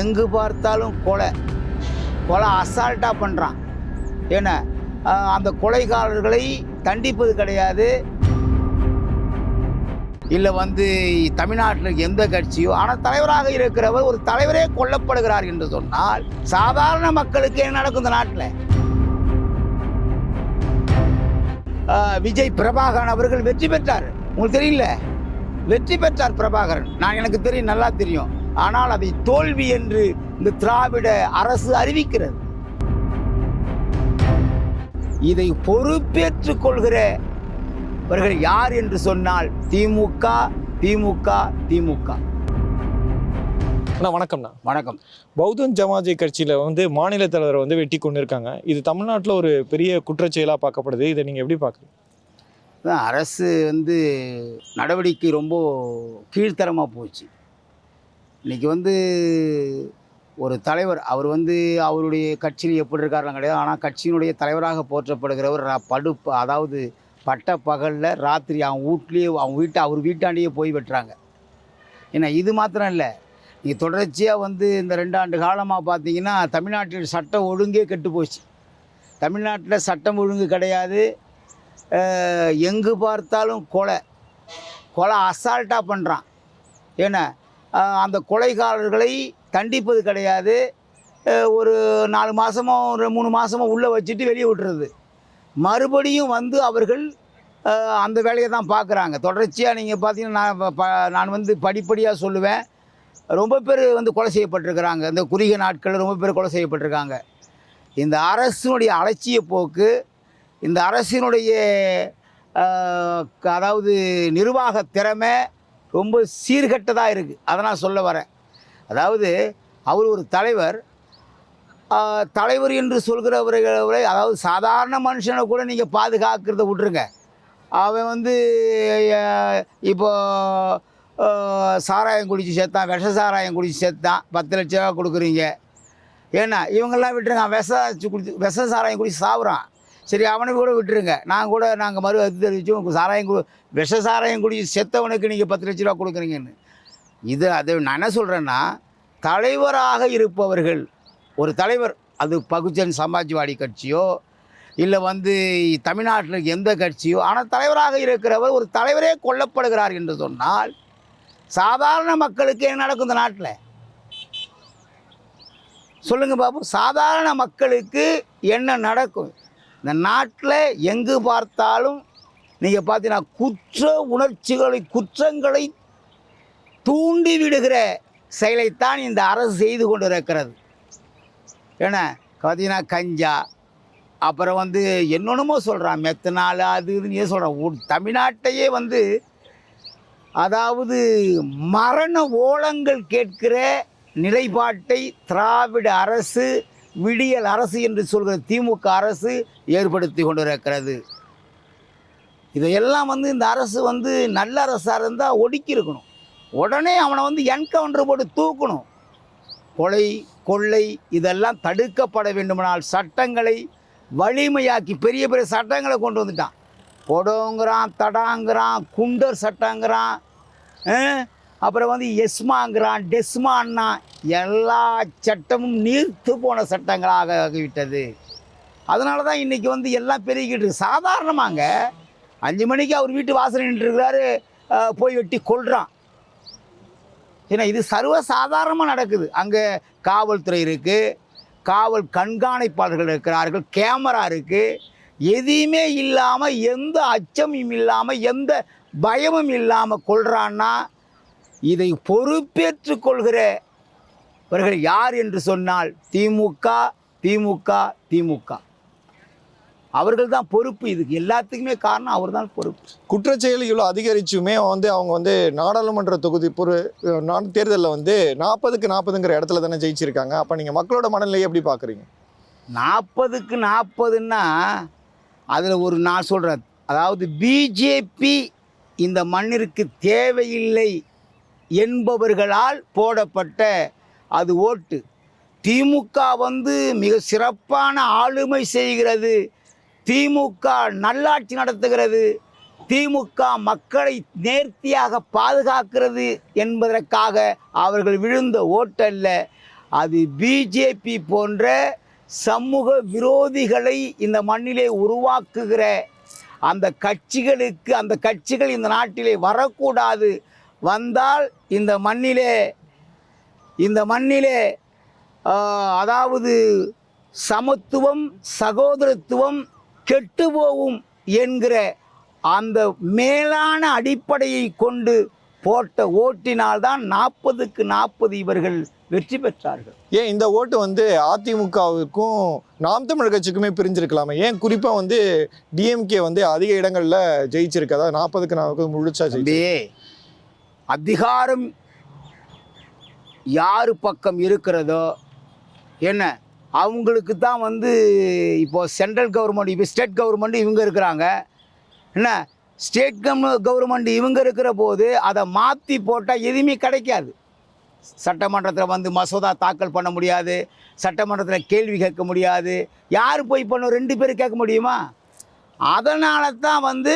எங்கு பார்த்தாலும் கொலை. கொலை அசால்ட்டாக பண்ணுறான் ஏன்னா அந்த கொலைகாரர்களை தண்டிப்பது கிடையாது. இல்லை வந்து தமிழ்நாட்டில் எந்த கட்சியோ ஆனால் தலைவராக இருக்கிறவர் ஒரு தலைவரே கொல்லப்படுகிறார் என்று சொன்னால் சாதாரண மக்களுக்கு என்ன நடக்கும் இந்த நாட்டில்? விஜய் பிரபாகரன் அவர்கள் வெற்றி பெற்றார். உங்களுக்கு தெரியல வெற்றி பெற்றார் பிரபாகரன். நான் எனக்கு தெரியும் நல்லா தெரியும். ஆனால் அதை தோல்வி என்று இந்த திராவிட அரசு அறிவிக்கிறது. இதை பொறுப்பேற்றுக் கொள்கிறவர்கள் யார் என்று சொன்னால் திமுக திமுக திமுக. அண்ணா வணக்கம்ண்ணா. வணக்கம். பௌத்தன் ஜமாஜி கட்சியில் வந்து மாநில தலைவரை வந்து வெட்டி கொண்டு இருக்காங்க இது தமிழ்நாட்டில் ஒரு பெரிய குற்றச்செயலாக பார்க்கப்படுது. இதை நீங்கள் எப்படி பார்க்குறீங்க? அரசு வந்து நடவடிக்கை ரொம்ப கீழ்த்தரமாக போச்சு. இன்னைக்கு வந்து ஒரு தலைவர் அவர் வந்து அவருடைய கட்சியில் எப்படி இருக்காருலாம் கிடையாது. ஆனால் கட்சியினுடைய தலைவராக போற்றப்படுகிறவர் படுப்பு அதாவது பட்ட பகலில் ராத்திரி அவன் வீட்லேயே அவன் வீட்டை அவர் வீட்டாண்டியே போய் வெட்டுறாங்க. ஏன்னா இது மாத்திரம் இல்லை. நீங்கள் தொடர்ச்சியாக வந்து இந்த ரெண்டு ஆண்டு காலமாக பார்த்தீங்கன்னா தமிழ்நாட்டில் சட்டம் ஒழுங்கே கெட்டு போச்சு. தமிழ்நாட்டில் சட்டம் ஒழுங்கு கிடையாது. எங்கு பார்த்தாலும் கொலை. கொலை அசால்ட்டாக பண்ணுறான் ஏன்னா அந்த கொலைகாரர்களை தண்டிப்பது கிடையாது. ஒரு நாலு மாதமோ ஒரு மூணு மாதமோ உள்ளே வச்சுட்டு வெளியே விட்டுறது. மறுபடியும் வந்து அவர்கள் அந்த வேலையை தான் பார்க்குறாங்க. தொடர்ச்சியாக நீங்கள் பார்த்தீங்கன்னா நான் ப- நான் வந்து படிப்படியாக சொல்லுவேன். ரொம்ப பேர் வந்து கொலை செய்யப்பட்டிருக்கிறாங்க. இந்த குறுகிய நாட்களில் ரொம்ப பேர் கொலை செய்யப்பட்டிருக்காங்க. இந்த அரசினுடைய அலட்சிய போக்கு இந்த அரசினுடைய க- அதாவது நிர்வாக திறமை ரொம்ப சீர்கெட்டதாக இருக்குது அதை நான் சொல்ல வரேன். அதாவது அவர் ஒரு தலைவர். தலைவர் என்று சொல்கிறவர்களை அதாவது சாதாரண மனுஷனை கூட நீங்கள் பாதுகாக்கிறத விட்டுருங்க. அவன் வந்து இப்போ சாராயம் குடித்து சேர்த்தான் விஷ சாராயம் குடித்து சேர்த்தான் பத்து லட்ச ரூபா கொடுக்குறீங்க. ஏன்னா இவங்கெல்லாம் விட்டுருங்க விஷ குடிச்சு விஷ சாராயம் குடிச்சு சாப்பிட்றான் சரி அவனை கூட விட்டுருங்க. நான் கூட நாங்கள் மறு அது தெரிவிச்சோம் சாராயம் கு விஷ சாராயம் குடிச்சு செத்தவனுக்கு நீங்கள் பத்து லட்ச ரூபா கொடுக்குறீங்கன்னு. இது அது நான் என்ன சொல்கிறேன்னா தலைவராக இருப்பவர்கள் ஒரு தலைவர் அது பகுஜன் சமாஜ்வாடி கட்சியோ இல்லை வந்து தமிழ்நாட்டில் எந்த கட்சியோ ஆனால் தலைவராக இருக்கிறவர் ஒரு தலைவரே கொல்லப்படுகிறார் என்று சொன்னால் சாதாரண மக்களுக்கு என்ன நடக்கும் இந்த நாட்டில்? சொல்லுங்கள் பாபு சாதாரண மக்களுக்கு என்ன நடக்கும்? இந்த நாட்டில் எங்கு பார்த்தாலும் நீங்கள் பார்த்தீங்கன்னா குற்ற உணர்ச்சிகளை குற்றங்களை தூண்டி விடுகிற செயலைத்தான் இந்த அரசு செய்து கொண்டு இருக்கிறது ஏன்னா பார்த்தீங்கன்னா கஞ்சா அப்புறம் வந்து என்னென்னமோ சொல்கிறான் மெத்தனால் அது இதுன்னு ஏன் சொல்கிறான் தமிழ்நாட்டையே வந்து அதாவது மரண ஓலங்கள் கேட்கிற நிலைப்பாட்டை திராவிட அரசு விடியல் அரசு என்று சொல்கிற திமுக அரசு ஏற்படுத்தி கொண்டிருக்கிறது. இதையெல்லாம் வந்து இந்த அரசு வந்து நல்ல அரசாக இருந்தால் ஒடுக்கி இருக்கணும் உடனே அவனை வந்து என்கவுண்டர் போட்டு தூக்கணும். கொலை கொள்ளை இதெல்லாம் தடுக்கப்பட வேண்டுமானால் சட்டங்களை வலிமையாக்கி பெரிய பெரிய சட்டங்களை கொண்டு வந்துட்டான். கொடோங்கிறான் தடாங்கிறான் குண்டர் சட்டங்கிறான் அப்புறம் வந்து எஸ்மாங்கிறான் டெஸ்மான்னா எல்லா சட்டமும் நீர்த்து போன சட்டங்களாக ஆகிவிட்டது. அதனால தான் இன்றைக்கி வந்து எல்லாம் பெருகிட்டு இருக்கு. சாதாரணமாங்க அஞ்சு மணிக்கு அவர் வீட்டு வாசல் நின்றுருக்கிறாரு போய் வெட்டி கொள்கிறான் ஏன்னா இது சர்வ சாதாரணமாக நடக்குது. அங்கே காவல்துறை இருக்குது காவல் கண்காணிப்பாளர்கள் இருக்கிறார்கள் கேமரா இருக்குது எதையுமே இல்லாமல் எந்த அச்சமும் இல்லாமல் எந்த பயமும் இல்லாமல் கொள்கிறான்னா இதை பொறுப்பேற்றுக் கொள்கிறவர்கள் யார் என்று சொன்னால் திமுக திமுக திமுக. அவர்கள் தான் பொறுப்பு. இதுக்கு எல்லாத்துக்குமே காரணம் அவர் தான் பொறுப்பு. குற்றச்செயல் இவ்வளோ அதிகரிச்சுமே வந்து அவங்க வந்து நாடாளுமன்ற தொகுதி பொறு நான் தேர்தலில் வந்து நாற்பதுக்கு நாற்பதுங்கிற இடத்துல தானே ஜெயிச்சிருக்காங்க. அப்போ நீங்கள் மக்களோட மனநிலையை எப்படி பார்க்குறீங்க? நாற்பதுக்கு நாற்பதுன்னா அதில் ஒரு நான் சொல்கிறேன் அதாவது பிஜேபி இந்த மண்ணிற்கு தேவையில்லை. என்பவர்களால் போடப்பட்ட அது ஓட்டு. திமுக வந்து மிக சிறப்பான ஆளுமை செய்கிறது. திமுக நல்லாட்சி நடத்துகிறது. திமுக மக்களை நேர்த்தியாக பாதுகாக்கிறது என்பதற்காக அவர்கள் விழுந்த ஓட்டல்ல. அது பிஜேபி போன்ற சமூக விரோதிகளை இந்த மண்ணிலே உருவாக்குகிற அந்த கட்சிகளுக்கு அந்த கட்சிகள் இந்த நாட்டிலே வரக்கூடாது வந்தால் இந்த மண்ணிலே இந்த மண்ணிலே அதாவது சமத்துவம் சகோதரத்துவம் கெட்டு போகும் என்கிற அந்த மேலான அடிப்படையை கொண்டு போட்ட ஓட்டினால்தான் நாற்பதுக்கு நாற்பது இவர்கள் வெற்றி பெற்றார்கள். ஏன் இந்த ஓட்டு வந்து அதிமுகவுக்கும் நாம் தமிழர் கட்சிக்குமே பிரிஞ்சிருக்கலாமே? ஏன் குறிப்பா வந்து டிஎம்கே வந்து அதிக இடங்கள்ல ஜெயிச்சிருக்கு? அதாவது நாற்பதுக்கு நாற்பது முழுச்சா ஜெயிச்சு அதிகாரம் யார் பக்கம் இருக்கிறதோ என்ன? அவங்களுக்கு தான் வந்து இப்போ சென்ட்ரல் கவர்மெண்ட் இப்போ ஸ்டேட் கவர்மெண்ட் இவங்க இருக்கிறாங்க. என்ன? ஸ்டேட் கவர்மெண்ட் இவங்க இருக்கிற போது அதை மாற்றி போட்டால் எதுவுமே கிடைக்காது. சட்டமன்றத்தில் வந்து மசோதா தாக்கல் பண்ண முடியாது. சட்டமன்றத்தில் கேள்வி கேட்க முடியாது. யார் போய் பண்ணும்? ரெண்டு பேரும் கேட்க முடியுமா? அதனால தான் வந்து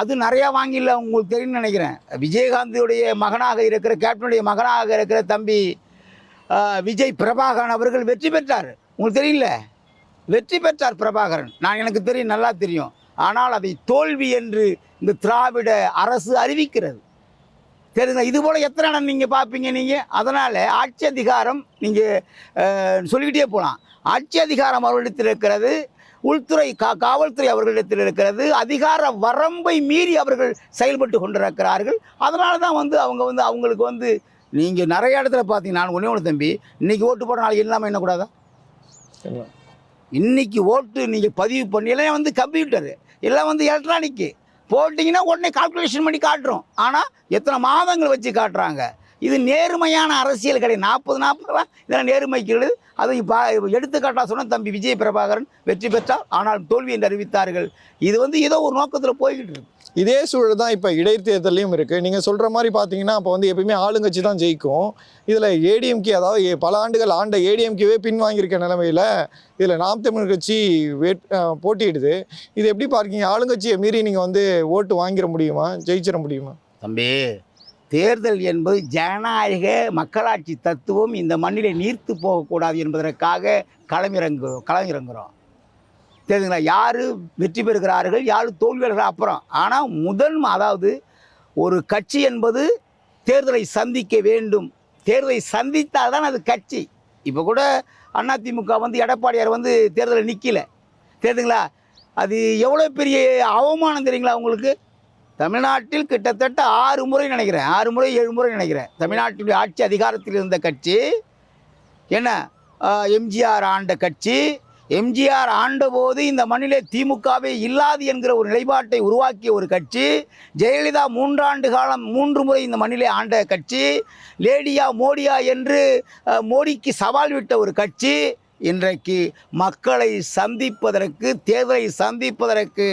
அது நிறையா வாங்கிடல உங்களுக்கு தெரியும்னு நினைக்கிறேன். விஜயகாந்தியுடைய மகனாக இருக்கிற கேப்டனுடைய மகனாக இருக்கிற தம்பி விஜய் பிரபாகரன் அவர்கள் வெற்றி பெற்றார். உங்களுக்கு தெரியல வெற்றி பெற்றார் பிரபாகரன். நான் எனக்கு தெரியும் நல்லா தெரியும். ஆனால் அதை தோல்வி என்று இந்த திராவிட அரசு அறிவிக்கிறது. தெரியுங்க இது போல் எத்தனை இடம் நீங்கள் பார்ப்பீங்க நீங்கள் அதனால் ஆட்சி அதிகாரம் நீங்கள் சொல்லிக்கிட்டே போகலாம் ஆட்சி அதிகாரம் அவர்களிடத்தில் இருக்கிறது. உள்துறை கா காவல்துறை அவர்களிடத்தில் இருக்கிறது. அதிகார வரம்பை மீறி அவர்கள் செயல்பட்டு கொண்டிருக்கிறார்கள். அதனால தான் வந்து அவங்க வந்து அவங்களுக்கு வந்து நீங்கள் நிறைய இடத்துல பார்த்தீங்கன்னா நான் ஒன்றே ஒன்று தம்பி இன்றைக்கி ஓட்டு போட நாளைக்கு இல்லாமல் என்னக்கூடாதா இன்றைக்கி ஓட்டு நீங்கள் பதிவு பண்ணி எல்லாம் வந்து கம்ப்யூட்டரு. எல்லாம் வந்து எலக்ட்ரானிக்கு போட்டிங்கன்னா உடனே கால்குலேஷன் பண்ணி காட்டுறோம். ஆனால் எத்தனை மாதங்கள் வச்சு காட்டுறாங்க? இது நேர்மையான அரசியல் கிடையாது. நாற்பது நாற்பது ரூபா இதெல்லாம் நேர்மைக்கிறது அதை இப்போ எடுத்துக்காட்டாக சொன்ன தம்பி விஜய் பிரபாகரன் வெற்றி பெற்றார். ஆனால் தோல்வி என்று அறிவித்தார்கள். இது வந்து ஏதோ ஒரு நோக்கத்தில் போய்கிட்டு இருக்கு. இதே சூழல் தான் இப்போ இடைத்தேர்தலையும் இருக்கு. நீங்க சொல்ற மாதிரி பார்த்தீங்கன்னா அப்போ வந்து எப்பயுமே ஆளுங்கட்சி தான் ஜெயிக்கும். இதுல ஏடிஎம்கே அதாவது ஏ- பல ஆண்டுகள் ஆண்ட ஏடிஎம்கேவே பின்வாங்கியிருக்க நிலைமையில இதுல நாம் தமிழர் கட்சி வேட் அஹ் போட்டியிடுது. இது எப்படி பார்க்கீங்க? ஆளுங்கட்சியை மீறி நீங்க வந்து ஓட்டு வாங்கிட முடியுமா? ஜெயிச்சிட முடியுமா? தம்பி தேர்தல் என்பது ஜனநாயக மக்களாட்சி தத்துவம் இந்த மண்ணிலே நீர்த்து போகக்கூடாது என்பதற்காக களமிறங்குறோம். களமிறங்குகிறோம் தெரியுதுங்களா யார் வெற்றி பெறுகிறார்கள் யார் தோல்வியாளர்கள் அப்புறம். ஆனால் முதல் அதாவது ஒரு கட்சி என்பது தேர்தலை சந்திக்க வேண்டும். தேர்தலை சந்தித்தால் தான் அது கட்சி. இப்போ கூட அதிமுக வந்து எடப்பாடியார் வந்து தேர்தலில் நிற்கல தெரியுதுங்களா அது எவ்வளோ பெரிய அவமானம் தெரியுங்களா உங்களுக்கு? தமிழ்நாட்டில் கிட்டத்தட்ட ஆறு முறை நினைக்கிறேன். ஆறு முறை ஏழு முறை நினைக்கிறேன். தமிழ்நாட்டினுடைய ஆட்சி அதிகாரத்தில் இருந்த கட்சி என்ன? எம்ஜிஆர் ஆண்ட கட்சி. எம்ஜிஆர் ஆண்டபோது இந்த மண்ணிலே திமுகவே இல்லாது என்கிற ஒரு நிலைப்பாட்டை உருவாக்கிய ஒரு கட்சி. ஜெயலலிதா மூன்றாண்டு காலம் மூன்று முறை இந்த மண்ணிலே ஆண்ட கட்சி. லேடியா மோடியா என்று மோடிக்கு சவால் விட்ட ஒரு கட்சி. இன்றைக்கு மக்களை சந்திப்பதற்கு தேர்தலை சந்திப்பதற்கு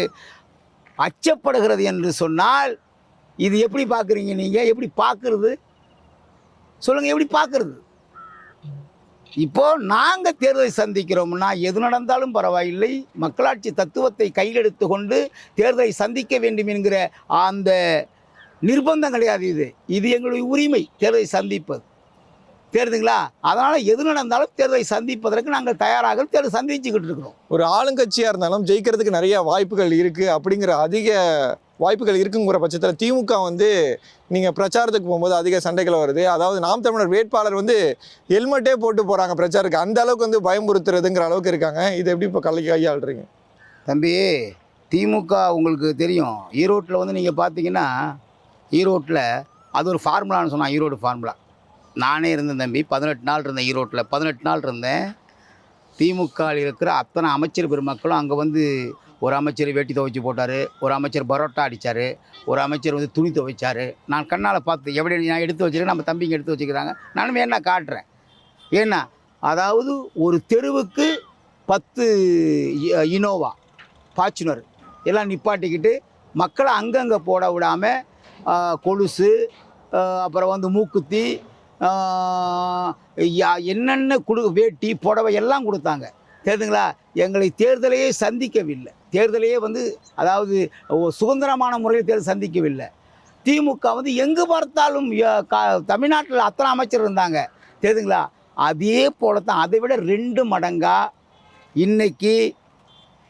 அச்சப்படுகிறது என்று சொன்னால் இது எப்படி பார்க்குறீங்க நீங்கள் எப்படி பார்க்குறது? சொல்லுங்கள் எப்படி பார்க்குறது? இப்போது நாங்கள் தேர்தலை சந்திக்கிறோம்னா எது நடந்தாலும் பரவாயில்லை. மக்களாட்சி தத்துவத்தை கையெடுத்து கொண்டு தேர்தலை சந்திக்க வேண்டும் என்கிற அந்த நிர்பந்தம் கிடையாது இது. இது எங்களுடைய உரிமை தேர்தலை சந்திப்பது. தெரியுதுங்களா அதனால் எது நடந்தாலும் தேர்தலை சந்திப்பதற்கு நாங்கள் தயாராக தேர்தல் சந்திச்சுக்கிட்டு இருக்கிறோம். ஒரு ஆளுங்கட்சியா இருந்தாலும் ஜெயிக்கிறதுக்கு நிறைய வாய்ப்புகள் இருக்கு அப்படிங்கிற அதிக வாய்ப்புகள் இருக்குங்கிற பட்சத்தில் திமுக வந்து நீங்க பிரச்சாரத்துக்கு போகும்போது அதிக சண்டைகள் வருது. அதாவது நாம் தமிழர் வேட்பாளர் வந்து ஹெல்மெட்டே போட்டு போறாங்க பிரச்சாரத்துக்கு. அந்த அளவுக்கு வந்து பயமுறுத்துறதுங்கிற அளவுக்கு இருக்காங்க. இது எப்படி இப்போ கலை கையாளுறீங்க தம்பி திமுக உங்களுக்கு தெரியும். ஈரோட்டில் வந்து நீங்கள் பார்த்தீங்கன்னா ஈரோட்டில் அது ஒரு ஃபார்முலான்னு சொன்னான் ஈரோடு ஃபார்முலா நானே இருந்தேன் தம்பி. பதினெட்டு நாள் இருந்தேன் ஈரோட்டில். பதினெட்டு நாள் இருந்தேன். திமுகவில் இருக்கிற அத்தனை அமைச்சர் பெருமக்களும் அங்கே வந்து ஒரு அமைச்சர் வேட்டி துவைச்சி போட்டார். ஒரு அமைச்சர் பரோட்டா அடித்தார் ஒரு அமைச்சர் வந்து துணி துவைச்சார். நான் கண்ணால் பார்த்து எப்படி நான் எடுத்து வச்சிருக்கேன் நம்ம தம்பிங்க எடுத்து வச்சுக்கிறாங்க. நானும் என்ன காட்டுறேன். ஏன்னா அதாவது ஒரு தெருவுக்கு பத்து இனோவா ஃபார்ச்சுனர் எல்லாம் நிப்பாட்டிக்கிட்டு மக்களை அங்கங்கே போட விடாமல் கொலுசு அப்புறம் வந்து மூக்குத்தி என்னென்ன குடு வேட்டி புடவை எல்லாம் கொடுத்தாங்க. தெரியுதுங்களா எங்களை தேர்தலையே சந்திக்கவில்லை. தேர்தலையே வந்து அதாவது சுதந்திரமான முறையில் தேர்தல் சந்திக்கவில்லை. திமுக வந்து எங்கு பார்த்தாலும் தமிழ்நாட்டில் அத்தனை அமைச்சர் இருந்தாங்க. தெரியுதுங்களா அதே போல தான் அதை விட ரெண்டு மடங்காக இன்னைக்கு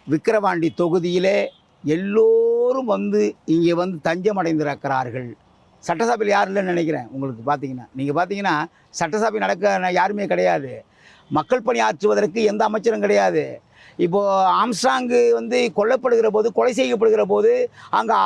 விக்கிரவாண்டி தொகுதியிலே எல்லோரும் வந்து இங்கே வந்து தஞ்சமடைந்திருக்கிறார்கள். சட்டசபையில் யாரும் இல்லைன்னு நினைக்கிறேன் உங்களுக்கு பார்த்தீங்கன்னா. நீங்கள் பார்த்தீங்கன்னா சட்டசபை நடக்க யாருமே கிடையாது. மக்கள் பணி ஆற்றுவதற்கு எந்த அமைச்சரும் கிடையாது. இப்போது ஆம்ஸ்டாங்கு வந்து கொல்லப்படுகிற போது கொலை செய்யப்படுகிற போது அங்கே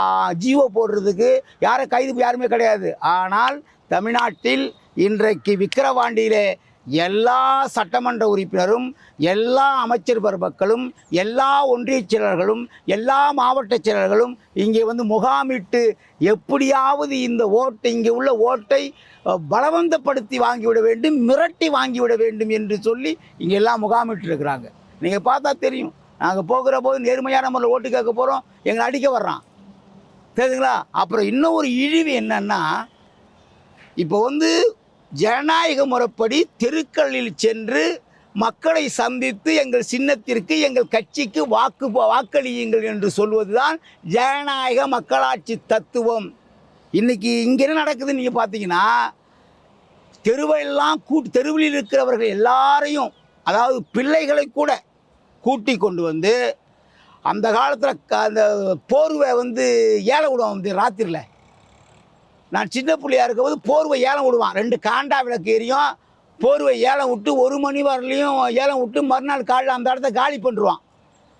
ஜீவோ போடுறதுக்கு யாரை கைது யாருமே கிடையாது. ஆனால் தமிழ்நாட்டில் இன்றைக்கு விக்கிரவாண்டியிலே எல்லா சட்டமன்ற உறுப்பினரும் எல்லா அமைச்சர் பெருமக்களும் எல்லா ஒன்றிய செயலர்களும் எல்லா மாவட்ட செயலர்களும் இங்கே வந்து முகாமிட்டு எப்படியாவது இந்த ஓட்டை இங்கே உள்ள ஓட்டை பலவந்தப்படுத்தி வாங்கிவிட வேண்டும் மிரட்டி வாங்கிவிட வேண்டும் என்று சொல்லி இங்கே எல்லாம் முகாமிட்டு இருக்கிறாங்க நீங்கள் பார்த்தா தெரியும். நாங்கள் போகிற போது நேர்மையான முறையில் ஓட்டு கேட்க போகிறோம் எங்களை அடிக்க வர்றான். தெரியுதுங்களா? அப்புறம் இன்னும் ஒரு இழிவு என்னன்னா இப்போ வந்து ஜனநாயக முறைப்படி தெருக்களில் சென்று மக்களை சந்தித்து எங்கள் சின்னத்திற்கு எங்கள் கட்சிக்கு வாக்கு வாக்களியுங்கள் என்று சொல்வதுதான் ஜனநாயக மக்களாட்சி தத்துவம். இன்றைக்கி இங்கே என்ன நடக்குதுன்னு நீங்கள் பார்த்தீங்கன்னா தெருவெல்லாம் கூட்டு தெருவில் இருக்கிறவர்கள் எல்லாரையும் அதாவது பிள்ளைகளை கூட கூட்டி கொண்டு வந்து அந்த காலத்தில் அந்த போர்வை வந்து ஏழை விடுவோம் வந்து ராத்திரியில் நான் சின்ன பிள்ளையா இருக்கும்போது போர்வை ஏலம் விடுவான். ரெண்டு காண்டா விளக்கு எரியும். போர்வை ஏலம் விட்டு ஒரு மணி வரலையும் ஏலம் விட்டு மறுநாள் காலையில் அந்த இடத்த காலி பண்ணுருவான்.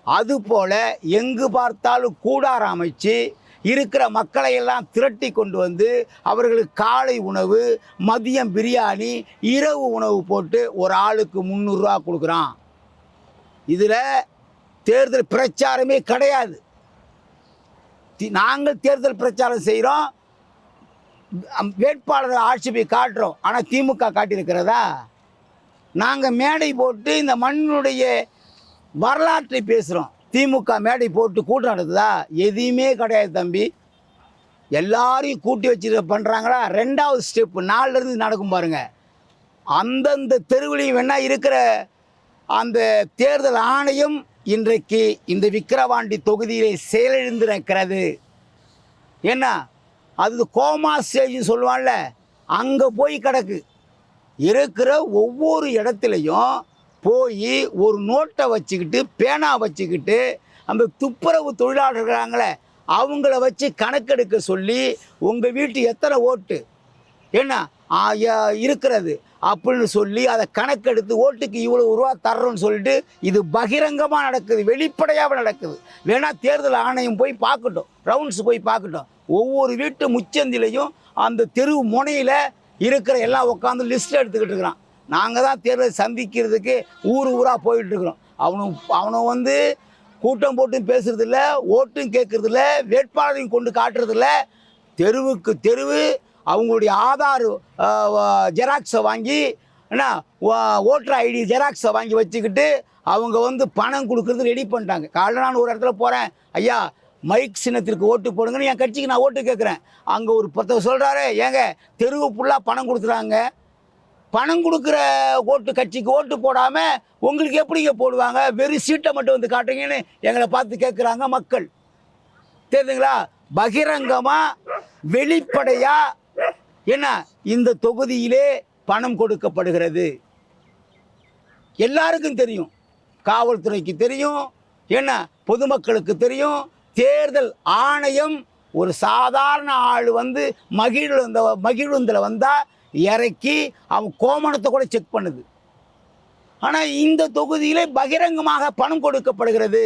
அதுபோல் எங்கு பார்த்தாலும் கூடாரம் அமைச்சு இருக்கிற மக்களை எல்லாம் திரட்டி கொண்டு வந்து அவர்களுக்கு காலை உணவு மதியம் பிரியாணி இரவு உணவு போட்டு ஒரு ஆளுக்கு முந்நூறுரூவா கொடுக்குறான். இதில் தேர்தல் பிரச்சாரமே கிடையாது. தி- நாங்கள் தேர்தல் பிரச்சாரம் செய்கிறோம் வேட்பாளர் ஆட்சி போய் காட்டுறோம். ஆனால் திமுக காட்டியிருக்கிறதா? நாங்கள் மேடை போட்டு இந்த மண்ணுடைய வரலாற்றை பேசுகிறோம் திமுக மேடை போட்டு கூட்டம் நடத்துதா? எதையுமே கிடையாது தம்பி. எல்லாரையும் கூட்டி வச்சு பண்ணுறாங்களா ரெண்டாவது ஸ்டெப்பு நாலுலேருந்து நடக்கும் பாருங்கள் அந்தந்த தெருவிலையும் வேணால் இருக்கிற அந்த தேர்தல் ஆணையம் இன்றைக்கு இந்த விக்கிரவாண்டி தொகுதியிலே செயலிழந்திருக்கிறது. என்ன அது கோமா ஸ்டேஜ்னு சொல்லுவான்ல அங்கே போய் கிடக்கு. இருக்கிற ஒவ்வொரு இடத்துலையும் போய் ஒரு நோட்டை வச்சுக்கிட்டு பேனா வச்சுக்கிட்டு அந்த துப்புரவு தொழிலாளர் இருக்கிறாங்களே அவங்கள வச்சு கணக்கெடுக்க சொல்லி உங்கள் வீட்டு எத்தனை ஓட்டு? என்ன? இருக்கிறது. அப்படின்னு சொல்லி அதை கணக்கெடுத்து ஓட்டுக்கு இவ்வளோ ரூபா தர்றோம்னு சொல்லிட்டு இது பகிரங்கமாக நடக்குது வெளிப்படையாக நடக்குது. வேணால் தேர்தல் ஆணையம் போய் பார்க்கட்டும் ரவுண்ட்ஸ் போய் பார்க்கட்டும். ஒவ்வொரு வீட்டு முச்சந்திலையும் அந்த தெரு முனையில் இருக்கிற எல்லாம் உட்காந்து லிஸ்ட் எடுத்துக்கிட்டு இருக்கிறான். நாங்கள் தான் தேர்தல் சந்திக்கிறதுக்கு ஊர் ஊராக போயிட்டுருக்குறோம் அவனும் அவனை வந்து கூட்டம் போட்டும் பேசுறதில்ல ஓட்டும் கேட்குறதில்ல வேட்பாளரையும் கொண்டு காட்டுறதில்ல. தெருவுக்கு தெருவு அவங்களுடைய ஆதார் ஜெராக்ஸை வாங்கி என்ன ஓட்டர் ஐடி ஜெராக்ஸை வாங்கி வச்சுக்கிட்டு அவங்க வந்து பணம் கொடுக்குறது ரெடி பண்ணிட்டாங்க. காலைல நான் ஒரு இடத்துல போகிறேன் ஐயா மைக் சின்னத்திற்கு ஓட்டு போடுங்கன்னு என் கட்சிக்கு நான் ஓட்டு கேட்குறேன். அங்கே ஒரு ஒருத்தர் சொல்கிறாரு ஏங்க தெருவு ஃபுல்லாக பணம் கொடுக்குறாங்க. பணம் கொடுக்குற ஓட்டு கட்சிக்கு ஓட்டு போடாமல் உங்களுக்கு எப்படிங்க போடுவாங்க? வெறும் சீட்டை மட்டும் வந்து காட்டுறீங்கன்னு எங்களை பார்த்து கேட்குறாங்க மக்கள். தெரியுதுங்களா? பகிரங்கமாக வெளிப்படையாக என்ன இந்த தொகுதியிலே பணம் கொடுக்கப்படுகிறது. எல்லாருக்கும் தெரியும். காவல்துறைக்கு தெரியும். என்ன பொதுமக்களுக்கு தெரியும். தேர்தல் ஆணையம் ஒரு சாதாரண ஆள் வந்து மகிழ்ந்த மகிழுந்தில் வந்தால் இறக்கி அவன் கோமணத்தை கூட செக் பண்ணுது. ஆனால் இந்த தொகுதியிலே பகிரங்கமாக பணம் கொடுக்கப்படுகிறது.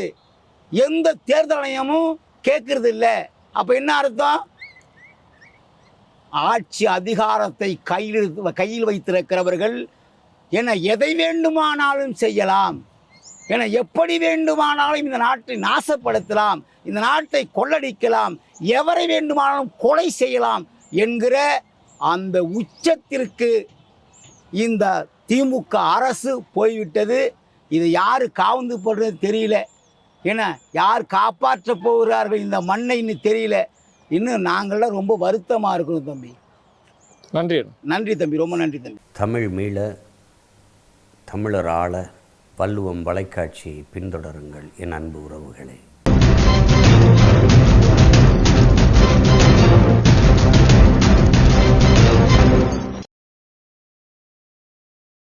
எந்த தேர்தல் ஆணையமும் கேட்கறது இல்லை. அப்போ என்ன அர்த்தம்? ஆட்சி அதிகாரத்தை கையில் கையில் வைத்திருக்கிறவர்கள் என எதை வேண்டுமானாலும் செய்யலாம். என எப்படி வேண்டுமானாலும் இந்த நாட்டை நாசப்படுத்தலாம் இந்த நாட்டை கொள்ளடிக்கலாம் எவரை வேண்டுமானாலும் கொலை செய்யலாம் என்கிற அந்த உச்சத்திற்கு இந்த திமுக அரசு போய்விட்டது. இது யார் காவந்து போடுறது தெரியல. ஏன்னா யார் காப்பாற்ற போகிறார்கள் இந்த மண்ணை இன்னும் தெரியல. இன்னும் நாங்கள்லாம் ரொம்ப வருத்தமாக இருக்கணும் தம்பி. நன்றி. நன்றி தம்பி ரொம்ப நன்றி தம்பி. தமிழ் மீள தமிழர் ஆள பல்லுவம் வலைக்காட்சியை பின்தொடருங்கள் என் அன்பு உறவுகளே.